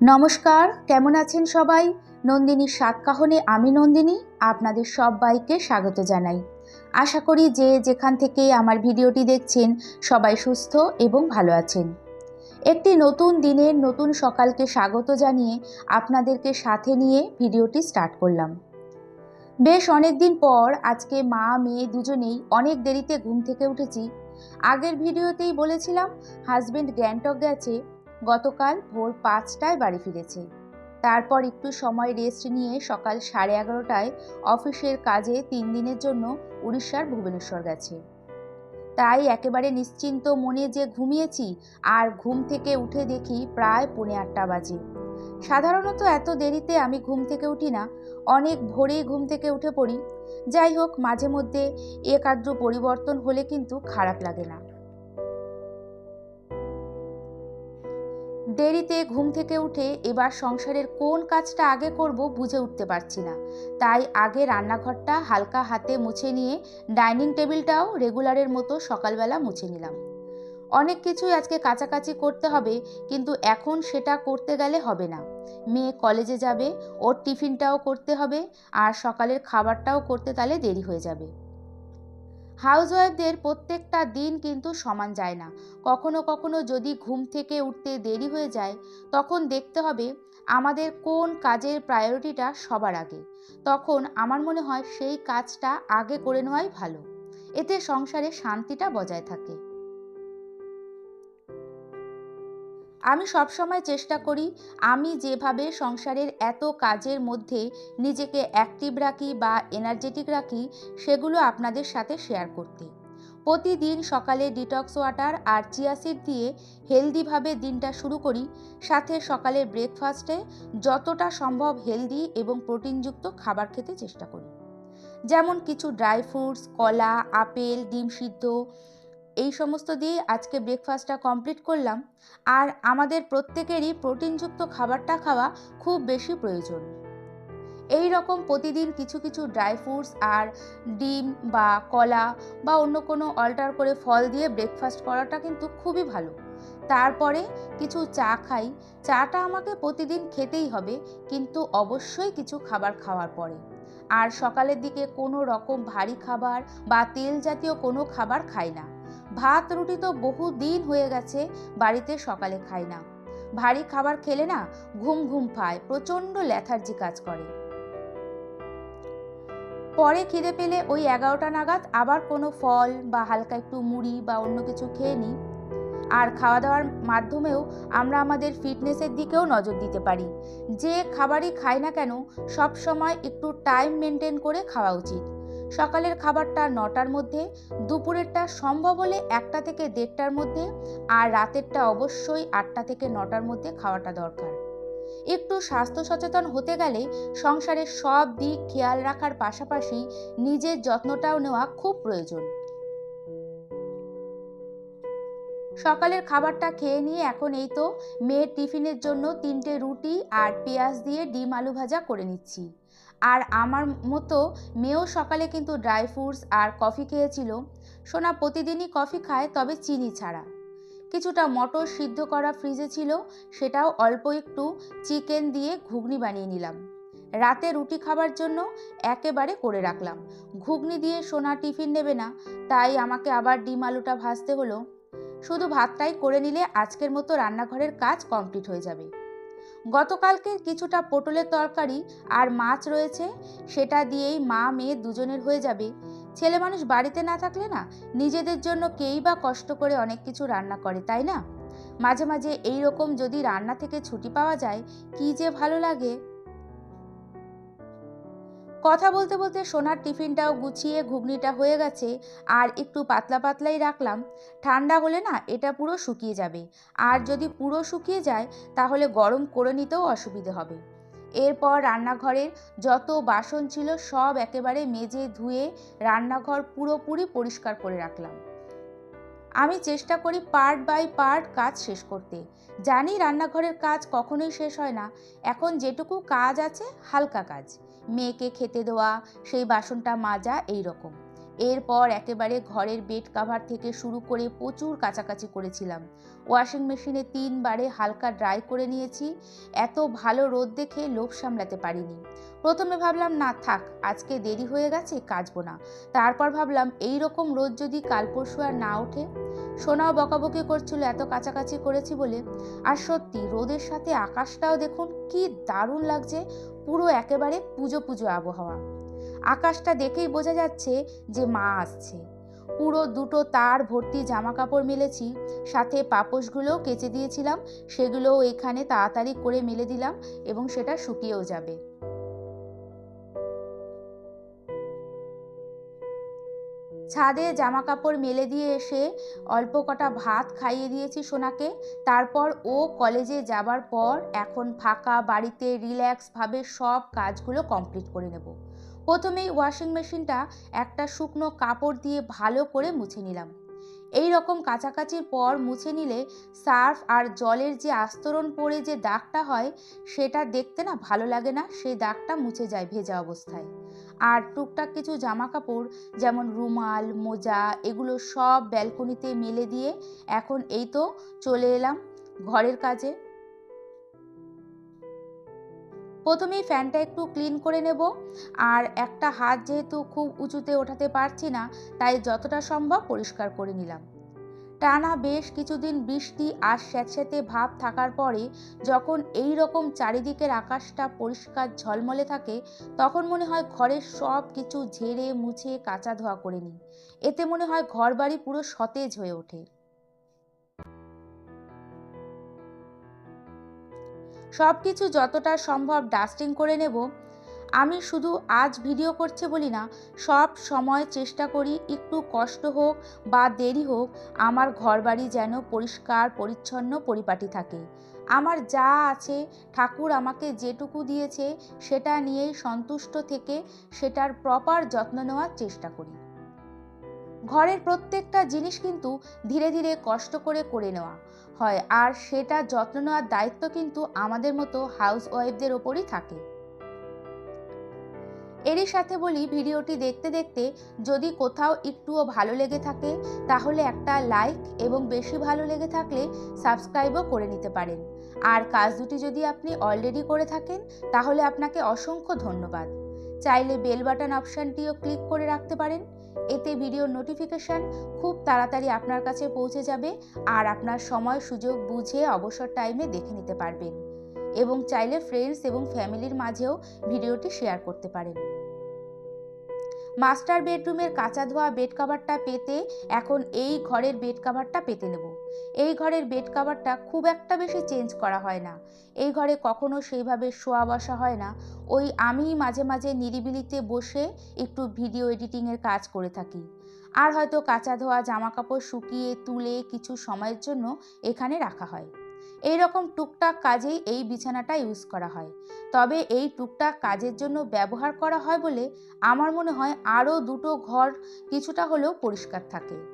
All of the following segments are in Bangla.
নমস্কার, কেমন আছেন সবাই? নন্দিনীর সাতকাহনে, আমি নন্দিনী, আপনাদের সবাইকে স্বাগত জানাই। আশা করি যে যেখান থেকে আমার ভিডিওটি দেখছেন, সবাই সুস্থ এবং ভালো আছেন। একটি নতুন দিনের নতুন সকালকে স্বাগত জানিয়ে আপনাদেরকে সাথে নিয়ে ভিডিওটি স্টার্ট করলাম। বেশ অনেক দিন পর আজকে মা, মেয়ে দুজনেই অনেক দেরিতে ঘুম থেকে উঠেছি। আগের ভিডিওতেই বলেছিলাম হাজবেন্ড গ্যাংটক গেছে গতকাল ভোর পাঁচটায় বাড়ি ফিরেছে। তারপর একটু সময় রেস্ট নিয়ে সকাল সাড়ে এগারোটায় অফিসের কাজে তিন দিনের জন্য উড়িষ্যার ভুবনেশ্বর গেছে। তাই একেবারে নিশ্চিন্ত মনে যে ঘুমিয়েছি, আর ঘুম থেকে উঠে দেখি প্রায় পৌনে আটটা বাজে। সাধারণত এত দেরিতে আমি ঘুম থেকে উঠি না, অনেক ভোরেই ঘুম থেকে উঠে পড়ি। যাই হোক, মাঝে মধ্যে একাদ্র পরিবর্তন হলে কিন্তু খারাপ লাগে না। দেরিতে ঘুম থেকে উঠে এবার সংসারের কোন কাজটা আগে করব বুঝে উঠতে পারছি না। তাই আগে রান্নাঘরটা হালকা হাতে মুছে নিয়ে ডাইনিং টেবিলটাও রেগুলারের মতো সকালবেলা মুছে নিলাম। অনেক কিছুই আজকে কাছাকাছি করতে হবে, কিন্তু এখন সেটা করতে গেলে হবে না। মেয়ে কলেজে যাবে, ওর টিফিনটাও করতে হবে, আর সকালের খাবারটাও করতে তাহলে দেরি হয়ে যাবে। হাউসওয়াইফদের প্রত্যেকটা দিন কিন্তু সমান যায় না। কখনো কখনো যদি ঘুম থেকে উঠতে দেরি হয়ে যায়, তখন দেখতে হবে আমাদের কোন কাজের প্রায়োরিটিটা সবার আগে। তখন আমার মনে হয় সেই কাজটা আগে করে নেওয়াই ভালো। এতে সংসারে শান্তিটা বজায় থাকে। আমি সবসময় চেষ্টা করি আমি যেভাবে সংসারের এত কাজের মধ্যে নিজেকে অ্যাক্টিভ রাখি বা এনার্জেটিক রাখি, সেগুলো আপনাদের সাথে শেয়ার করতে। প্রতিদিন সকালে ডিটক্স ওয়াটার আর চিয়াসিড দিয়ে হেলদিভাবে দিনটা শুরু করি। সাথে সকালের ব্রেকফাস্টে যতটা সম্ভব হেলদি এবং প্রোটিনযুক্ত খাবার খেতে চেষ্টা করি। যেমন কিছু ড্রাই ফ্রুটস কলা, আপেল, ডিম সিদ্ধ এই সমস্ত দিয়ে আজকে ব্রেকফাস্টটা কমপ্লিট করলাম। আর আমাদের প্রত্যেকেরই প্রোটিনযুক্ত খাবারটা খাওয়া খুব বেশি প্রয়োজন। এই রকম প্রতিদিন কিছু কিছু ড্রাই ফ্রুটস আর ডিম বা কলা বা অন্য কোনো অল্টার করে ফল দিয়ে ব্রেকফাস্ট করাটা কিন্তু খুবই ভালো। তারপরে কিছু চা খাই। চাটা আমাকে প্রতিদিন খেতেই হবে, কিন্তু অবশ্যই কিছু খাবার খাওয়ার পরে। আর সকালের দিকে কোনো রকম ভারী খাবার বা তেল জাতীয় কোনো খাবার খাই না। ভাত, রুটি তো বহু দিন হয়ে গেছে, বাড়িতে সকালে খাই না। ভারী খাবার খেলে না ঘুম ঘুম পায়, প্রচণ্ড ল্যাথার্জি কাজ করে। পরে খিদে পেলে ওই এগারোটা নাগাদ আবার কোনো ফল বা হালকা একটু মুড়ি বা অন্য কিছু খেয়ে নিই। আর খাওয়া দাওয়ার মাধ্যমেও আমরা আমাদের ফিটনেসের দিকেও নজর দিতে পারি। যে খাবারই খাই না কেন সব সময় একটু টাইম মেনটেন করে খাওয়া উচিত। সকালের খাবারটা নটার মধ্যে, দুপুরেরটা সম্ভব হলে একটা থেকে দেড়টার মধ্যে আর রাতেরটা অবশ্যই আটটা থেকে নটার মধ্যে খাওয়াটা দরকার। একটু স্বাস্থ্য সচেতন হতে গেলে সংসারের সব দিক খেয়াল রাখার পাশাপাশি নিজের যত্নটাও নেওয়া খুব প্রয়োজন। সকালের খাবারটা খেয়ে নিয়ে এখন এই তো, মেয়ের টিফিনের জন্য তিনটে রুটি আর পেঁয়াজ দিয়ে ডিম আলু ভাজা করে নিচ্ছি। আর আমার মতো মেয়েও সকালে কিন্তু ড্রাই ফ্রুটস আর কফি খেয়েছিল। সোনা প্রতিদিনই কফি খায়, তবে চিনি ছাড়া। কিছুটা মটর সিদ্ধ করা ফ্রিজে ছিল, সেটাও অল্প একটু চিকেন দিয়ে ঘুগনি বানিয়ে নিলাম। রাতে রুটি খাবার জন্য একেবারে করে রাখলাম। ঘুগনি দিয়ে সোনা টিফিন নেবে না, তাই আমাকে আবার ডিম আলুটা ভাজতে হলো। শুধু ভাতটাই করে নিলে আজকের মতো রান্নাঘরের কাজ কমপ্লিট হয়ে যাবে। গতকালকে কিছুটা পটলের তরকারি আর মাছ রয়েছে, সেটা দিয়েই মা, মেয়ে দুজনের হয়ে যাবে। ছেলে মানুষ বাড়িতে না থাকলে না, নিজেদের জন্য কেই বা কষ্ট করে অনেক কিছু রান্না করে, তাই না? মাঝে মাঝে এই রকম যদি রান্না থেকে ছুটি পাওয়া যায়, কি যে ভালো লাগে। কথা বলতে বলতে সোনার টিফিনটাও গুছিয়ে ঘুগনিটা হয়ে গেছে আর একটু পাতলা পাতলাই রাখলাম। ঠান্ডা হলে না এটা পুরো শুকিয়ে যাবে। আর যদি পুরো শুকিয়ে যায় তাহলে গরম করে নিতেও অসুবিধে হবে। এরপর রান্নাঘরের যত বাসন ছিল সব একেবারে মেজে ধুয়ে রান্নাঘর পুরোপুরি পরিষ্কার করে রাখলাম। আমি চেষ্টা করি পার্ট বাই পার্ট কাজ শেষ করতে। জানি রান্নাঘরের কাজ কখনোই শেষ হয় না। এখন যেটুকু কাজ আছে হালকা কাজ। মেয়েকে খেতে দেওয়া সেই বাসনটা মাজা এই রকম এরপর একেবারে ঘরের বেড কাভার থেকে শুরু করে প্রচুর কাছাকাছি করেছিলাম। ওয়াশিং মেশিনে তিনবারে হালকা ড্রাই করে নিয়েছি। এত ভালো রোদ দেখে লোভ সামলাতে পারিনি। প্রথমে ভাবলাম, না, থাক, আজকে দেরি হয়ে গেছে, কাচবো না। তারপর ভাবলাম এই রকম রোদ যদি কাল পরশু আর না ওঠে? সোনাও বকাবকি করছিল, এত কাছাকাছি করেছি বলে। আর সত্যি, রোদের সাথে আকাশটাও দেখুন, কি দারুণ লাগছে। পুরো একেবারে পুজো পুজো আবহাওয়া। আকাশটা দেখেই বোঝা যাচ্ছে যে মা আসছে। পুরো দুটো তার ভর্তি জামা কাপড় মেলেছি, সাথে পাপোশগুলোও কেচে দিয়েছিলাম, সেগুলোও এখানে তাড়াতাড়ি করে মেলে দিলাম এবং সেটা শুকিয়েও যাবে। ছাদে জামা কাপড় মেলে দিয়ে এসে অল্প কটা ভাত খাইয়ে দিয়েছি সোনাকে, তারপর ও কলেজে যাবার পর এখন ফাঁকা বাড়িতে রিল্যাক্সভাবে সব কাজগুলো কমপ্লিট করে নেব। প্রথমেই ওয়াশিং মেশিনটা একটা শুকনো কাপড় দিয়ে ভালো করে মুছে নিলাম। এই রকম কাছাকাছির পর মুছে নিলে সার্ফ আর জলের যে আস্তরণ পড়ে যে দাগটা হয়, সেটা দেখতে না ভালো লাগে না, সেই দাগটা মুছে যায় ভেজা অবস্থায়। আর টুকটাক কিছু জামা কাপড় যেমন রুমাল, মোজা, এগুলো সব ব্যালকনিতে মেলে দিয়ে এখন এই তো চলে এলাম ঘরের কাজে। প্রথমেই ফ্যানটা একটু ক্লিন করে নেব। আর একটা হাত যেহেতু খুব উঁচুতে ওঠাতে পারছি না, তাই যতটা সম্ভব পরিষ্কার করে নিলাম। টানা বেশ কিছুদিন বৃষ্টি আর স্যাঁতস্যাঁতে ভাব থাকার পরে যখন এই রকম চারিদিকের আকাশটা পরিষ্কার ঝলমলে থাকে, তখন মনে হয় ঘরের সব কিছু ঝেড়ে মুছে কাঁচা ধোয়া করে নিই। এতে মনে হয় ঘর বাড়ি পুরো সতেজ হয়ে ওঠে। সব কিছু যতটা সম্ভব ডাস্টিং করে নেব। আমি শুধু আজ ভিডিও করছে বলি না, সব সময় চেষ্টা করি একটু কষ্ট হোক বা দেরি হোক, আমার ঘরবাড়ি যেন পরিষ্কার, পরিচ্ছন্ন, পরিপাটি থাকে। আমার যা আছে, ঠাকুর আমাকে যেটুকু দিয়েছে, সেটা নিয়েই সন্তুষ্ট থেকে সেটার প্রপার যত্ন নেওয়ার চেষ্টা করি। ঘরের প্রত্যেকটা জিনিস কিন্তু ধীরে ধীরে কষ্ট করে করে নেওয়া। হয়, আর সেটা যত্ন নেওয়ার দায়িত্ব কিন্তু আমাদের মতো হাউস ওয়াইফদের ওপরই থাকে। এরই সাথে বলি, ভিডিওটি দেখতে দেখতে যদি কোথাও একটুও ভালো লেগে থাকে, তাহলে একটা লাইক এবং বেশি ভালো লেগে থাকলে সাবস্ক্রাইবও করে নিতে পারেন। আর কাজ দুটি যদি আপনি অলরেডি করে থাকেন, তাহলে আপনাকে অসংখ্য ধন্যবাদ। চাইলে বেল বাটন অপশানটিও ক্লিক করে রাখতে পারেন। এতে ভিডিওর নোটিফিকেশান খুব তাড়াতাড়ি আপনার কাছে পৌঁছে যাবে আর আপনার সময়, সুযোগ বুঝে অবসর টাইমে দেখে নিতে পারবেন। এবং চাইলে ফ্রেন্ডস এবং ফ্যামিলির মাঝেও ভিডিওটি শেয়ার করতে পারেন। মাস্টার বেডরুমের কাঁচা ধোয়া বেড কাভারটা পেতে এখন এই ঘরের বেড কাভারটা পেতে নেব। এই ঘরের বেড কাভারটা খুব একটা বেশি চেঞ্জ করা হয় না। এই ঘরে কখনো সেইভাবে শোয়া বসা হয় না। ওই আমি মাঝে মাঝে নিরিবিলিতে বসে একটু ভিডিও এডিটিংয়ের কাজ করে থাকি। আর হয়তো কাঁচা ধোয়া জামা কাপড় শুকিয়ে তুলে কিছু সময়ের জন্য এখানে রাখা হয়। এই রকম টুকটাক কাজেই এই বিছানাটা ইউজ করা হয়। তবে এই টুকটাক কাজের জন্য ব্যবহার করা হয় বলে আমার মনে হয় আরও দুটো ঘর কিছুটা হলেও পরিষ্কার থাকে।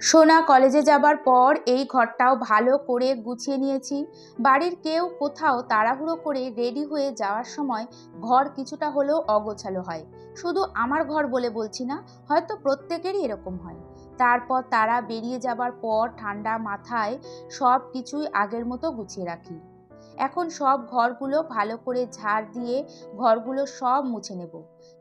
সোনা, কলেজে যাবার পর এই ঘরটাও ভালো করে গুছিয়ে নিয়েছি। বাড়ির কেউ কোথাও তাড়াহুড়ো করে রেডি হয়ে যাওয়ার সময় ঘর কিছুটা হলেও অগোছালো হয়। শুধু আমার ঘর বলে বলছি না, হয়তো প্রত্যেকেরই এরকম হয়। তারপর তারা বেরিয়ে যাবার পর ঠান্ডা মাথায় সব কিছুই আগের মতো গুছিয়ে রাখি। এখন সব ঘরগুলো ভালো করে ঝাড় দিয়ে ঘরগুলো সব মুছে নেব।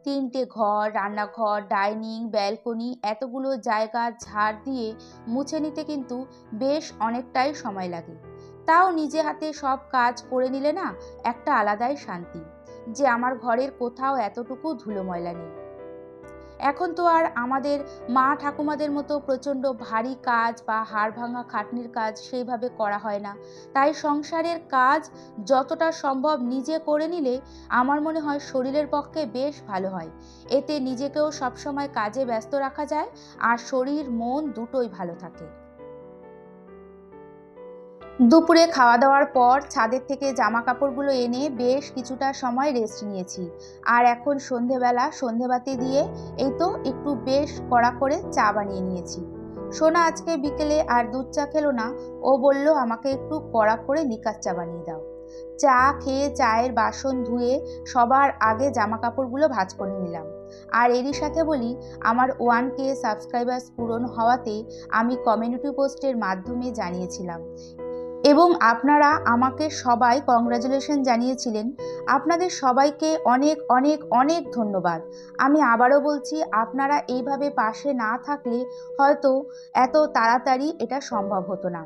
তিনটে ঘর, রান্নাঘর, ডাইনিং, ব্যালকনি এতগুলো জায়গা ঝাড় দিয়ে মুছে নিতে কিন্তু বেশ অনেকটাই সময় লাগে। তাও নিজে হাতে সব কাজ করে নিলে না একটা আলাদাই শান্তি। যে আমার ঘরের কোথাও এতটুকু ধুলো ময়লা নেই। এখন তো আর আমাদের মা ঠাকুমাদের মতো প্রচণ্ড ভারী কাজ বা হাড় ভাঙা খাটনির কাজ সেইভাবে করা হয় না। তাই সংসারের কাজ যতটা সম্ভব নিজে করে নিলে আমার মনে হয় শরীরের পক্ষে বেশ ভালো হয়। এতে নিজেকেও সবসময় কাজে ব্যস্ত রাখা যায় আর শরীর, মন দুটোই ভালো থাকে। দুপুরে খাওয়া দাওয়ার পর ছাদের থেকে জামা কাপড়গুলো এনে বেশ কিছুটা সময় রেস্ট নিয়েছি। আর এখন সন্ধেবেলা, সন্ধেবাতি দিয়ে এই তো একটু বেশ কড়া করে চা বানিয়ে নিয়েছি। সোনা আজকে বিকেলে আর দুধ চা খেলো না, ও বলল, আমাকে একটু কড়া করে লিকার চা বানিয়ে দাও। চা খেয়ে চায়ের বাসন ধুয়ে সবার আগে জামা কাপড়গুলো ভাজ করে নিলাম। আর এরই সাথে বলি, আমার ওয়ান কে সাবস্ক্রাইবার্স পূরণ হওয়াতে আমি কমিউনিটি পোস্টের মাধ্যমে জানিয়েছিলাম। এবং আপনারা আমাকে সবাই কংগ্রাচুলেশন জানিয়েছিলেন। আপনাদের সবাইকে অনেক অনেক অনেক ধন্যবাদ। আমি আবারও বলছি, আপনারা এইভাবে পাশে না থাকলে হয়তো এত তাড়াতাড়ি এটা সম্ভব হতো না।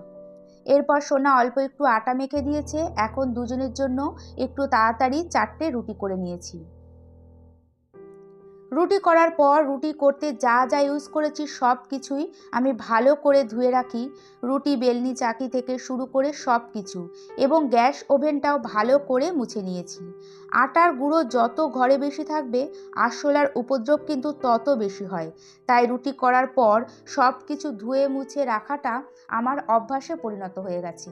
এরপর সোনা অল্প একটু আটা মেখে দিয়েছে। এখন দুজনের জন্য একটু তাড়াতাড়ি চারটে রুটি করে নিয়েছি। রুটি করার পর রুটি করতে যা যা ইউজ করেছি সব কিছুই আমি ভালো করে ধুয়ে রাখি। রুটি বেলনি চাকি থেকে শুরু করে সব কিছু এবং গ্যাস ওভেনটাও ভালো করে মুছে নিয়েছি। আটার গুঁড়ো যত ঘরে বেশি থাকবে, আরশোলার উপদ্রব কিন্তু তত বেশি হয়। তাই রুটি করার পর সব কিছু ধুয়ে মুছে রাখাটা আমার অভ্যাসে পরিণত হয়ে গেছে।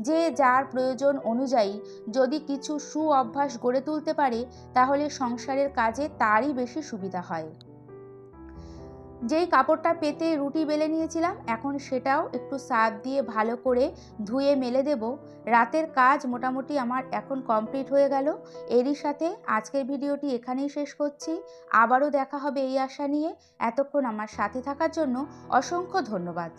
যে যার প্রয়োজন অনুযায়ী যদি কিছু সু অভ্যাস গড়ে তুলতে পারে, তাহলে সংসারের কাজে তারই বেশি সুবিধা হয়। যেই কাপড়টা পেতে রুটি বেলে নিয়েছিলাম, এখন সেটাও একটু সার্ফ দিয়ে ভালো করে ধুয়ে মেলে দেব। রাতের কাজ মোটামুটি আমার এখন কমপ্লিট হয়ে গেল। এরই সাথে আজকের ভিডিওটি এখানেই শেষ করছি। আবারও দেখা হবে এই আশা নিয়ে। এতক্ষণ আমার সাথে থাকার জন্য অসংখ্য ধন্যবাদ।